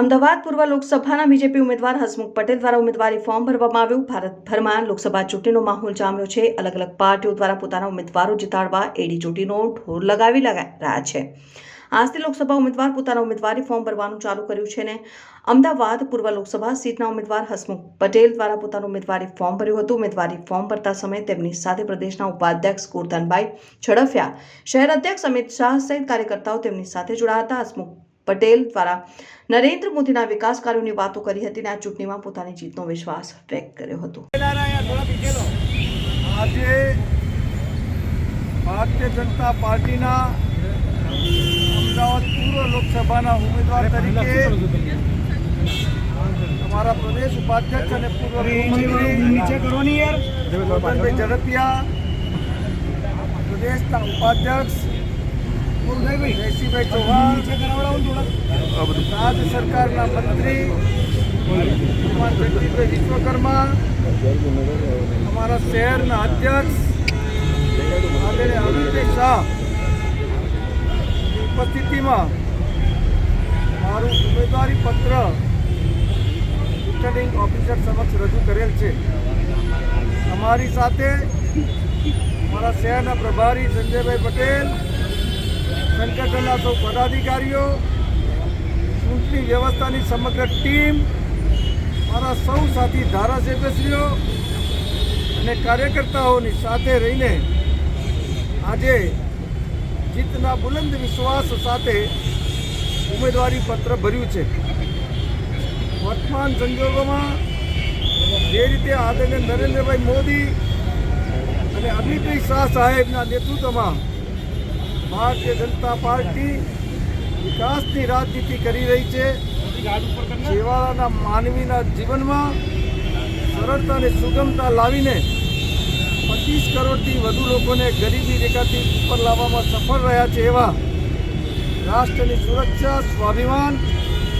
અમદાવાદ પૂર્વ લોકસભાના બીજેપી ઉમેદવાર હસમુખ પટેલ દ્વારા ઉમેદવારી ફોર્મ ભરવામાં આવ્યું. ભારતભરમાં લોકસભા ચૂંટણીનો માહોલ જામ્યો છે. અલગ અલગ પાર્ટીઓ દ્વારા પોતાના ઉમેદવારો જીતાડવા એડી ચોટીનો ઢોર લગાવી રહ્યા છે. આજથી લોકસભા ઉમેદવાર પોતાના ઉમેદવારી ફોર્મ ભરવાનું ચાલુ કર્યું છે ને અમદાવાદ પૂર્વ લોકસભા સીટના ઉમેદવાર હસમુખ પટેલ દ્વારા પોતાનું ઉમેદવારી ફોર્મ ભર્યું હતું. ઉમેદવારી ફોર્મ ભરતા સમયે તેમની સાથે પ્રદેશના ઉપાધ્યક્ષ ગોરધનભાઈ ઝડફિયા, શહેર અધ્યક્ષ અમિત શાહ સહિત કાર્યકર્તાઓ તેમની સાથે જોડાયા હતા. હસમુખ પટેલ દ્વારા નરેન્દ્ર મોદીના વિકાસ કાર્યોની વાતો કરી હતી અને આ ચૂંટણીમાં પોતાની જીતનો વિશ્વાસ વ્યક્ત કર્યો હતો. આજે ભારતીય જનતા પાર્ટીના અમદાવાદ પૂર્વ લોકસભાના ઉમેદવાર તરીકે અમારા પ્રદેશ ઉપાધ્યક્ષ અને પૂર્વ ગૃહમંત્રી ઝડપિયા પ્રદેશના ઉપાધ્યક્ષ જયસિંહભાઈ ચૌહાણ રાજ્ય સરકારના મંત્રી જગદીશભાઈ વિશ્વકર્મા, અમારા શહેરના અધ્યક્ષ આદરણીય અમિતભાઈ શાહ ઉપસ્થિતિમાં મારું ઉમેદવારી પત્ર રિટર્નિંગ ઓફિસર સમક્ષ રજૂ કરેલ છે. અમારી સાથે મારા શહેરના પ્રભારી સંજયભાઈ પટેલ સંગઠનના સૌ પદાધિકારીઓ, ચૂંટણી વ્યવસ્થાની સમગ્ર ટીમ, મારા સૌ સાથી ધારાસભ્યશ્રીઓ અને કાર્યકર્તાઓની સાથે રહીને આજે જીતના બુલંદ વિશ્વાસ સાથે ઉમેદવારી પત્ર ભર્યું છે. વર્તમાન સંજોગોમાં જે રીતે આદરણીય નરેન્દ્રભાઈ મોદી અને અમિતભાઈ શાહ સાહેબના નેતૃત્વમાં ભારતીય જનતા પાર્ટી વિકાસની રાજનીતિ કરી રહી છે. છેવાડાના માનવીના જીવનમાં સરળતા અને સુગમતા લાવીને પચીસ કરોડથી વધુ લોકોને ગરીબી રેખાથી ઉપર લાવવામાં સફળ રહ્યા છે એવા રાષ્ટ્રની સુરક્ષા સ્વાભિમાન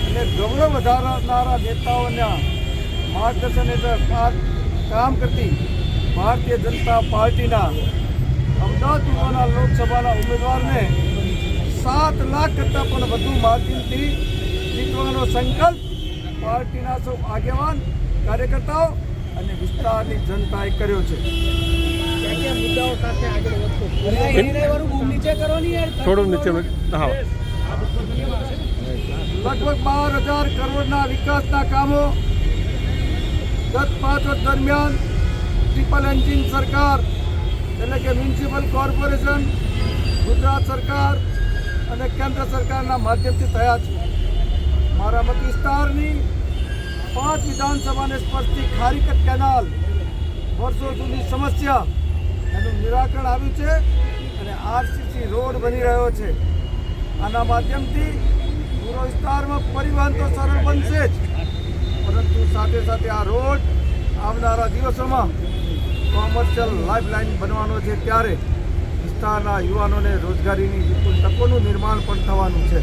અને ગૌરવ વધારનારા નેતાઓના માર્ગદર્શન હેઠળ કામ કરતી ભારતીય જનતા પાર્ટીના અમદાવાદ પૂર્વના લોકસભાના ઉમેદવારને સાત લાખ કરતાં પણ વધુ માર્જિનથી જીતવાનો સંકલ્પ પાર્ટીના સૌ આગેવાન કાર્યકર્તાઓ અને વિસ્તારની જનતાએ કર્યો છે. થોડું નીચે લગભગ બાર હજાર કરોડના વિકાસના કામો ગત પાંચ વર્ષ દરમિયાન ટ્રિપલ એન્જિન સરકાર એટલે કે મ્યુનિસિપલ કોર્પોરેશન ગુજરાત સરકાર અને કેન્દ્ર સરકારના માધ્યમથી થયા છે. મારા મત વિસ્તારની પાંચ વિધાનસભાને સ્પર્શતી ખારીકટ કેનાલ વર્ષો જૂની સમસ્યા, એનું નિરાકરણ આવ્યું છે અને આરસીસી રોડ બની રહ્યો છે. આના માધ્યમથી પૂરો વિસ્તારમાં પરિવહન તો સરળ બનશે જ, પરંતુ સાથે સાથે આ રોડ આવનારા દિવસોમાં કોમર્શિયલ લાઇફલાઇન બનવાનો છે ત્યારે વિસ્તારના યુવાનોને રોજગારીની વિપુલ તકોનું નિર્માણ પણ થવાનું છે.